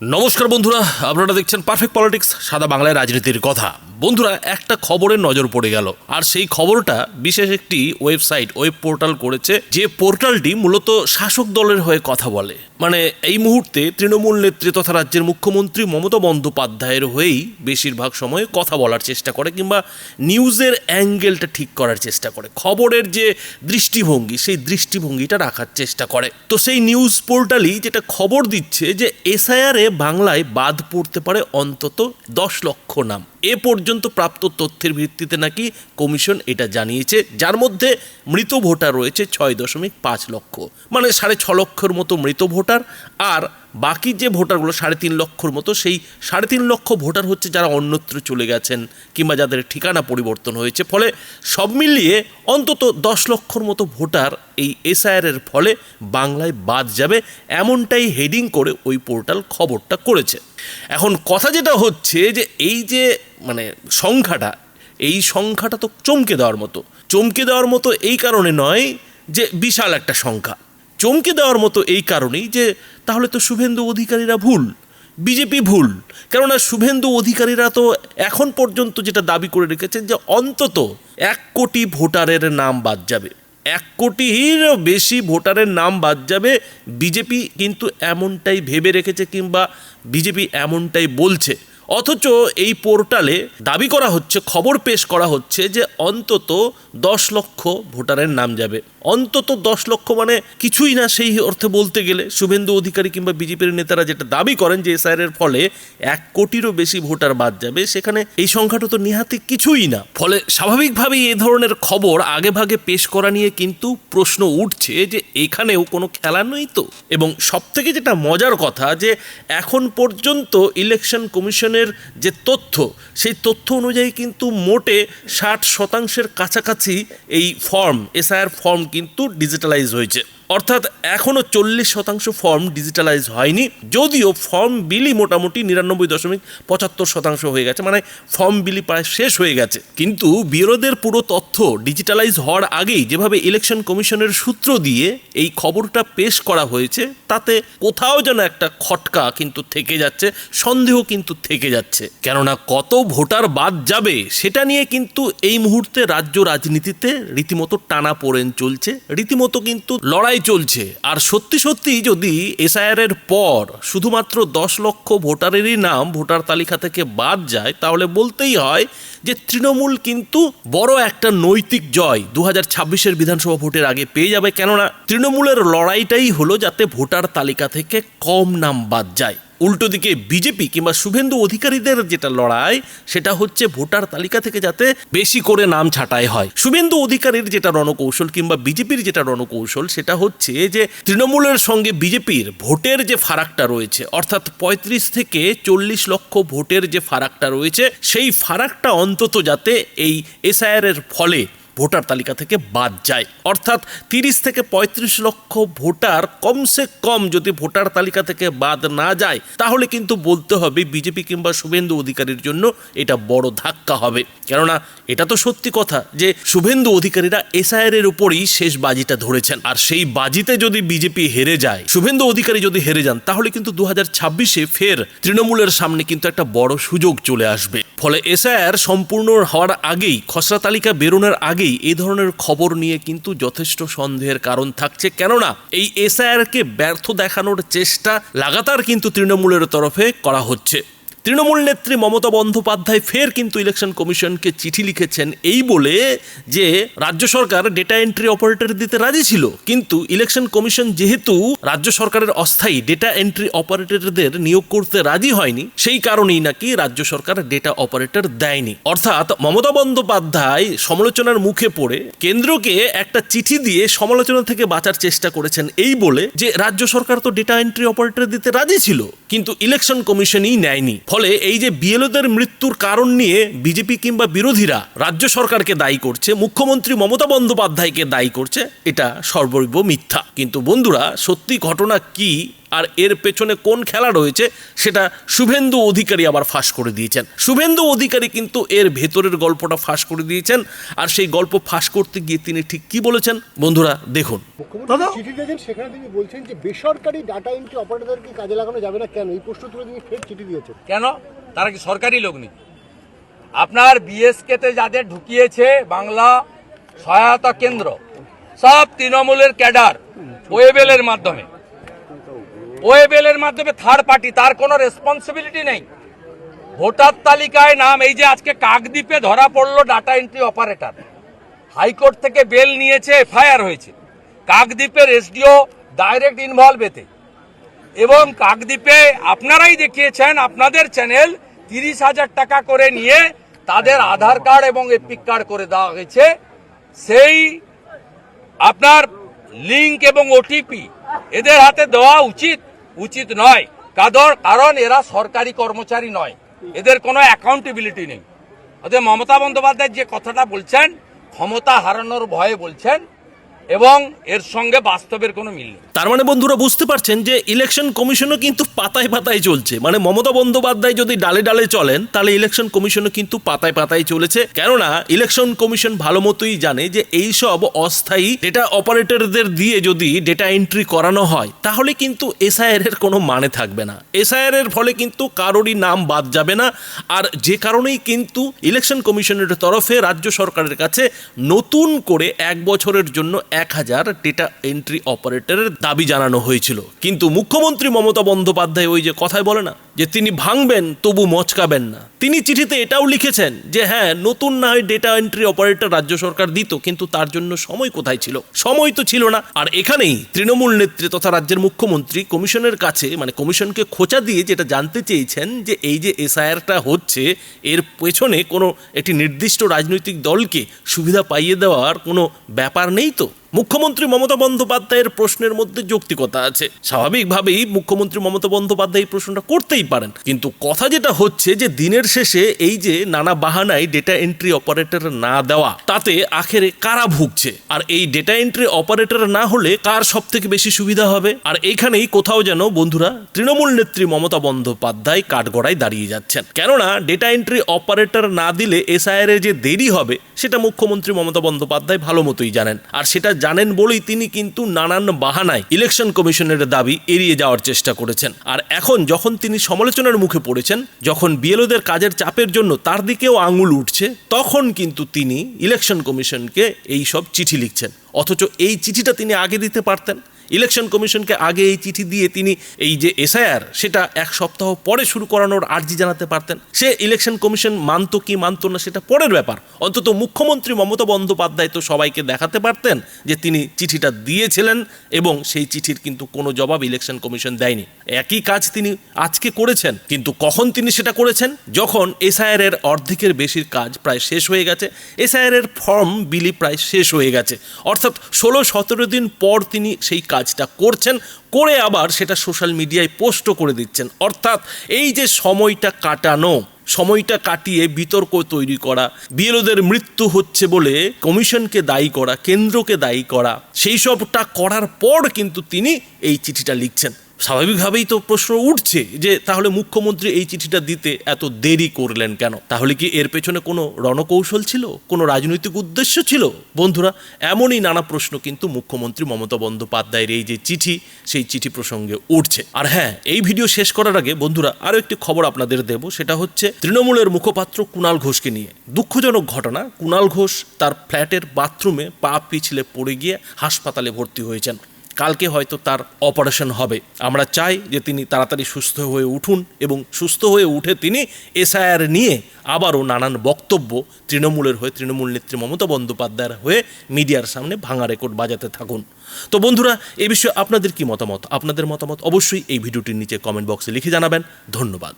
নমস্কার বন্ধুরা, আপনারা দেখছেন পারফেক্ট পলিটিক্স সাদা বাংলায় রাজনীতির কথা। বন্ধুরা, একটা খবরের নজর পড়ে গেল, আর সেই খবরটা বিশেষ একটি ওয়েবসাইট, ওয়েব পোর্টাল করেছে, যে পোর্টালটি মূলত শাসক দলের হয়ে কথা বলে। মানে এই মুহূর্তে তৃণমূল নেত্রী তথা রাজ্যের মুখ্যমন্ত্রী মমতা বন্দ্যোপাধ্যায়ের হয়েই বেশিরভাগ সময় কথা বলার চেষ্টা করে, কিংবা নিউজের অ্যাঙ্গেলটা ঠিক করার চেষ্টা করে। খবরের যে দৃষ্টিভঙ্গি, সেই দৃষ্টিভঙ্গিটা রাখার চেষ্টা করে। তো সেই নিউজ পোর্টালই যেটা খবর দিচ্ছে, যে এসআইআরে বাংলায় বাদ পড়তে পারে অন্তত দশ লক্ষ নাম। এ পর্যন্ত প্রাপ্ত তথ্যের ভিত্তিতে নাকি কমিশন এটা জানিয়েছে। যার মধ্যে মৃত ভোটার রয়েছে ছয় দশমিক পাঁচ লক্ষ মানে সাড়ে ছ লক্ষর মতো মৃত ভোটার, আর বাকি যে ভোটারগুলো সাড়ে তিন লক্ষর মতো, সেই সাড়ে তিন লক্ষ ভোটার হচ্ছে যারা অন্যত্র চলে গেছেন কিংবা যাদের ঠিকানা পরিবর্তন হয়েছে। ফলে সব মিলিয়ে অন্তত দশ লক্ষর মতো ভোটার এই এসআইআরের ফলে বাংলায় বাদ যাবে, এমনটাই হেডিং করে ওই পোর্টাল খবরটা করেছে। এখন কথা যেটা হচ্ছে যে এই যে মানে সংখ্যাটা, এই সংখ্যাটা তো চমকে দেওয়ার মতো। চমকে দেওয়ার মতো এই কারণে নয় যে বিশাল একটা সংখ্যা। চমকে দেওয়ার মতো এই কারণেই যে তাহলে তো শুভেন্দু অধিকারীরা ভুল, বিজেপি ভুল। কেননা শুভেন্দু অধিকারীরা তো এখন পর্যন্ত যেটা দাবি করে রেখেছেন যে অন্তত এক কোটি ভোটারের নাম বাদ যাবে। এক কোটির বেশি ভোটারের নাম বাদ যাবে বিজেপি কিন্তু এমনটাই ভেবে রেখেছে কিংবা বিজেপি এমনটাই বলছে। অথচ এই পোর্টালে দাবি করা হচ্ছে, খবর পেশ করা হচ্ছে যে অন্তত দশ লক্ষ ভোটারের নাম যাবে। অন্তত দশ লক্ষ মানে কিছুই না সেই অর্থে বলতে গেলে। শুভেন্দু অধিকারী কিংবা বিজেপির নেতারা যেটা দাবি করেন যে এসআইআর ফলে এক কোটিরও বেশি ভোটার বাদ যাবে, সেখানে এই সংখ্যাটা তো নিহাতে কিছুই না। ফলে স্বাভাবিকভাবেই এ ধরনের খবর আগে ভাগে পেশ করা নিয়ে কিন্তু প্রশ্ন উঠছে যে এখানেও কোনো খেলা নেই তো। এবং সবথেকে যেটা মজার কথা যে এখন পর্যন্ত ইলেকশন কমিশনের যে তথ্য, সেই তথ্য অনুযায়ী কিন্তু মোটে ষাট শতাংশের কাছাকাছি এই ফর্ম এসআইআর ফর্ম কিন্তু ডিজিটালাইজ হয়েছে। অর্থাৎ এখনও চল্লিশ শতাংশ ফর্ম ডিজিটালাইজ হয়নি, যদিও ফর্ম বিলি মোটামুটি নিরানব্বই দশমিক পঁচাত্তর শতাংশ হয়ে গেছে মানে ফর্ম বিলি প্রায় শেষ হয়ে গেছে। কিন্তু বিরোধের পুরো তথ্য ডিজিটালাইজ হওয়ার আগেই যেভাবে ইলেকশন কমিশনের সূত্র দিয়ে এই খবরটা পেশ করা হয়েছে, তাতে কোথাও যেন একটা খটকা কিন্তু থেকে যাচ্ছে, সন্দেহ কিন্তু থেকে যাচ্ছে। কেননা কত ভোটার বাদ যাবে, সেটা নিয়ে কিন্তু এই মুহূর্তে রাজ্য রাজনীতিতে রীতিমতো টানা পড়েন চলছে, রীতিমতো কিন্তু লড়াই চলছে। আর সত্যি সত্যি যদি এসআইআরের পর শুধুমাত্র দশ লক্ষ ভোটারেরই নাম ভোটার তালিকা থেকে বাদ যায়, তাহলে বলতেই হয় যে তৃণমূল কিন্তু বড় একটা নৈতিক জয় দু হাজার ছাব্বিশের বিধানসভা ভোটের আগে পেয়ে যাবে। কেননা তৃণমূলের লড়াইটাই হলো যাতে ভোটার তালিকা থেকে কম নাম বাদ যায়। উল্টো দিকে বিজেপি কিংবা শুভেন্দু অধিকারীদের যেটা লড়াই, সেটা হচ্ছে ভোটার তালিকা থেকে যাতে বেশি করে নাম ছাঁটাই হয়। শুভেন্দু অধিকারীর যেটা রণকৌশল কিংবা বিজেপির যেটা রণকৌশল, সেটা হচ্ছে যে তৃণমূলের সঙ্গে বিজেপির ভোটের যে ফারাকটা রয়েছে, অর্থাৎ পঁয়ত্রিশ থেকে চল্লিশ লক্ষ ভোটের যে ফারাকটা রয়েছে, সেই ফারাকটা অন্তত যাতে এই এসআইআর এর ফলে ভোটার তালিকা থেকে বাদ যায়। অর্থাৎ তিরিশ থেকে পঁয়ত্রিশ লক্ষ ভোটার কমসে কম যদি ভোটার তালিকা থেকে বাদ না যায়, তাহলে কিন্তু বলতে হবে বিজেপি কিংবা শুভেন্দু অধিকারীর জন্য এটা বড় ধাক্কা হবে। কেননা এটা তো সত্যি কথা যে শুভেন্দু অধিকারীরা এসআইআর এর উপরই শেষ বাজিটা ধরেছেন। আর সেই বাজিতে যদি বিজেপি হেরে যায়, শুভেন্দু অধিকারী যদি হেরে যান, তাহলে কিন্তু দু ছাব্বিশে ফের তৃণমূলের সামনে কিন্তু একটা বড় সুযোগ চলে আসবে। ফলে এসআইআর সম্পূর্ণ হওয়ার আগেই, খসড়া তালিকা বেরোনোর আগেই এই ধরনের খবর নিয়ে কিন্তু যথেষ্ট সন্দেহের কারণ থাকছে। কেননা এই এসআইআর কে ব্যর্থ দেখানোর চেষ্টা লাগাতার কিন্তু তৃণমূলের তরফে করা হচ্ছে। তৃণমূল নেত্রী মমতা বন্দ্যোপাধ্যায় ফের কিন্তু ইলেকশন কমিশনকে চিঠি লিখেছেন এই বলে যে, রাজ্য সরকার ডেটা এন্ট্রি অপারেটর দিতে রাজি ছিল, কিন্তু ইলেকশন কমিশন যেহেতু রাজ্য সরকারের অস্থায়ী ডেটা এন্ট্রি অপারেটরদের নিয়োগ করতে রাজি হয়নি, সেই কারণেই নাকি রাজ্য সরকার ডেটা অপারেটর দেয়নি। অর্থাৎ মমতা বন্দ্যোপাধ্যায় সমালোচনার মুখে পড়ে কেন্দ্রকে একটা চিঠি দিয়ে সমালোচনা থেকে বাঁচার চেষ্টা করেছেন এই বলে যে, রাজ্য সরকার তো ডেটা এন্ট্রি অপারেটর দিতে রাজি ছিল, কিন্তু ইলেকশন কমিশনই নেয়নি। ফলে এই যে বিএলওদের মৃত্যুর কারণ নিয়ে বিজেপি কিংবা বিরোধীরা রাজ্য সরকারকে দায়ী করছে, মুখ্যমন্ত্রী মমতা বন্দ্যোপাধ্যায়কে দায়ী করছে, এটা সর্বৈব মিথ্যা। কিন্তু বন্ধুরা, সত্যি ঘটনা কি আর এর পেছনে কোন খেলা রয়েছে সেটা শুভেন্দু অধিকারী আবার ফাঁস করে দিয়েছেন। শুভেন্দু অধিকারী কিন্তু এর ভেতরের গল্পটা ফাঁস করে দিয়েছেন আর সেই গল্প ফাঁস করতে গিয়ে তিনি ঠিক কি বলেছেন? বন্ধুরা দেখুন। সেখানে তিনি বলছেন যে বেসরকারি ডাটা এন্ট্রি অপারেটরকে কাজে লাগানো যাবে না। কেন? এই প্রশ্ন তুলে তিনি ফের চিঠি দিয়েছেন। কেন? তারা কি সরকারি লোক নেই আপনার বিএসকে তে যাদের ঢুকিয়েছে বাংলা সহায়তা কেন্দ্র সব তৃণমূলের ক্যাডার ওয়েবেলের মাধ্যমে। ওয়েবেলের মাধ্যমে থার্ড পার্টি তার কোনো রেসপন্সিবিলিটি নেই। ভোটার তালিকায় নাম, এই যে আজকে কাকদ্বীপে ধরা পড়ল data entry operator high court থেকে বেল নিয়েছে, এফআইআর হয়েছে। কাকদ্বীপের এসডিও ডাইরেক্ট ইনভলভ এতে। এবং কাকদ্বীপে আপনারাই দেখিয়েছেন, আপনাদের চ্যানেল তিরিশ হাজার টাকা করে নিয়ে তাদের আধার কার্ড এবং এপিক কার্ড করে দেওয়া হয়েছে। সেই আপনার লিংক এবং ওটিপি এদের হাতে দেওয়া উচিত। উচিত নয়। কাদর কারণ এরা সরকারি কর্মচারী নয়। এদের কোনো অ্যাকাউন্টেবিলিটি নেই। অতএব মমতা বন্দ্যোপাধ্যায় যে কথাটা বলছেন, ক্ষমতা হারানোর ভয়ে বলছেন এবং এর সঙ্গে বাস্তবের কোনো মিল নেই। তার মানে বন্ধুরা বুঝতে পারছেন যে ইলেকশন কমিশনও কিন্তু পাতায় পাতায় চলছে। মানে মমতা বন্দ্যোপাধ্যায় যদি ডালে ডালে চলেন, তাহলে ইলেকশন কমিশনও কিন্তু পাতায় পাতায় চলেছে। কেননা ইলেকশন কমিশন ভালো মতোই জানে যে এই সব অস্থায়ী ডেটা অপারেটরদের দিয়ে যদি ডেটা এন্ট্রি করানো হয়, তাহলে কিন্তু এসআইআর এর কোনো মানে থাকবে না। এসআইআর এর ফলে কিন্তু কারোরই নাম বাদ যাবে না। আর যে কারণেই কিন্তু ইলেকশন কমিশনের তরফে রাজ্য সরকারের কাছে নতুন করে এক বছরের জন্য এক হাজার ডেটা এন্ট্রি অপারেটরের দাবি জানানো হয়েছিল। কিন্তু মুখ্যমন্ত্রী মমতা বন্দ্যোপাধ্যায় ওই যে কথায় বলে না, যে তিনি ভাঙবেন তবু মচকাবেন না। তিনি চিঠিতে এটাও লিখেছেন যে হ্যাঁ নতুন না হয় ডেটা এন্ট্রি অপারেটর রাজ্য সরকার দিত, কিন্তু তার জন্য সময় কোথায় ছিল? সময় তো ছিল না। আর এখানেই তৃণমূল নেত্রী তথা রাজ্যের মুখ্যমন্ত্রী কমিশনের কাছে মানে কমিশনকে খোঁচা দিয়ে যেটা জানতে চেয়েছেন যে, এই যে এসআইআরটা হচ্ছে, এর পেছনে কোনো একটি নির্দিষ্ট রাজনৈতিক দলকে সুবিধা পাইয়ে দেওয়ার কোনো ব্যাপার নেই তো? মুখ্যমন্ত্রী মমতা বন্দ্যোপাধ্যায়ের প্রশ্নের মধ্যে যৌক্তিকতা আছে। স্বাভাবিকভাবেই মুখ্যমন্ত্রী মমতা বন্দ্যোপাধ্যায় এই প্রশ্নটা করতেই পারেন। কিন্তু কথা যেটা হচ্ছে যে দিনের শেষে এই যে নানা বাহানায় ডেটা এন্ট্রি অপারেটর না দেওয়া, তাতে আখেরে কারা ভুগছে? আর এই ডেটা এন্ট্রি অপারেটর না হলে কার সব থেকে বেশি সুবিধা হবে? আর এইখানেই কোথাও যেন, বন্ধুরা, তৃণমূল নেত্রী মমতা বন্দ্যোপাধ্যায় কাঠগড়ায় দাঁড়িয়ে যাচ্ছেন। কেননা ডেটা এন্ট্রি অপারেটর না দিলে এসআইআর যে দেরি হবে, সেটা মুখ্যমন্ত্রী মমতা বন্দ্যোপাধ্যায় ভালো মতোই জানেন। আর সেটা জানেন বলেই তিনি কিন্তু নানান বাহানায় ইলেকশন কমিশনের দাবি এড়িয়ে যাওয়ার চেষ্টা করেছেন। আর এখন যখন তিনি সমালোচনার মুখে পড়েছেন, যখন বিএলওদের কাজের চাপের জন্য তার দিকেও আঙুল উঠছে, তখন কিন্তু তিনি ইলেকশন কমিশনকে এই সব চিঠি লিখছেন। অথচ এই চিঠিটা তিনি আগে দিতে পারতেন। ইলেকশন কমিশনকে আগে এই চিঠি দিয়ে তিনি এই যে এসআইআর, সেটা এক সপ্তাহ পরে শুরু করানোর আর্জি জানাতে পারতেন। সে ইলেকশন কমিশন মানতো কি মানতো না, সেটা পরের ব্যাপার। অন্তত মুখ্যমন্ত্রী মমতা বন্দ্যোপাধ্যায় তো সবাইকে দেখাতে পারতেন যে তিনি চিঠিটা দিয়েছিলেন এবং সেই চিঠির কিন্তু কোনো জবাব ইলেকশন কমিশন দেয়নি। একই কাজ তিনি আজকে করেছেন, কিন্তু কখন তিনি সেটা করেছেন? যখন এসআইআর এর অর্ধেকের বেশির কাজ প্রায় শেষ হয়ে গেছে, এসআইআর এর ফর্ম বিলি প্রায় শেষ হয়ে গেছে। অর্থাৎ ষোলো সতেরো দিন পর তিনি সেই কাজটা করছেন, করে আবার সেটা সোশ্যাল মিডিয়ায় পোস্টও করে দিচ্ছেন। অর্থাৎ এই যে সময়টা কাটানো, সময়টা কাটিয়ে বিতর্ক তৈরি করা, বিএলওদের মৃত্যু হচ্ছে বলে কমিশনকে দায়ী করা, কেন্দ্রকে দায়ী করা, সেই সবটা করার পর কিন্তু তিনি এই চিঠিটা লিখছেন। স্বাভাবিকভাবেই তো প্রশ্ন উঠছে যে তাহলে মুখ্যমন্ত্রী এই চিঠিটা দিতে এত দেরি করলেন কেন? তাহলে কি এর পেছনে কোনো রণকৌশল ছিল? কোনো রাজনৈতিক উদ্দেশ্য ছিল? বন্ধুরা, এমনই নানা প্রশ্ন কিন্তু মুখ্যমন্ত্রী মমতা বন্দ্যোপাধ্যায়ের এই যে চিঠি, সেই চিঠি প্রসঙ্গে উঠছে। আর হ্যাঁ এই ভিডিও শেষ করার আগে বন্ধুরা আরও একটি খবর আপনাদের দেব। সেটা হচ্ছে তৃণমূলের মুখপাত্র কুণাল ঘোষকে নিয়ে। দুঃখজনক ঘটনা, কুণাল ঘোষ তার ফ্ল্যাটের বাথরুমে পা পিছলে পড়ে গিয়ে হাসপাতালে ভর্তি হয়েছেন। কালকে হয়তো তার অপারেশন হবে। আমরা চাই যে তিনি তাড়াতাড়ি সুস্থ হয়ে উঠুন এবং সুস্থ হয়ে উঠে তিনি এসআইআর নিয়ে আবারও নানান বক্তব্য তৃণমূলের হয়ে, তৃণমূল নেত্রী মমতা বন্দ্যোপাধ্যায়ের হয়ে মিডিয়ার সামনে ভাঙা রেকর্ড বাজাতে থাকুন। তো বন্ধুরা এ বিষয়ে আপনাদের কি মতামত? আপনাদের মতামত অবশ্যই এই ভিডিওটির নিচে কমেন্ট বক্সে লিখে জানাবেন। ধন্যবাদ।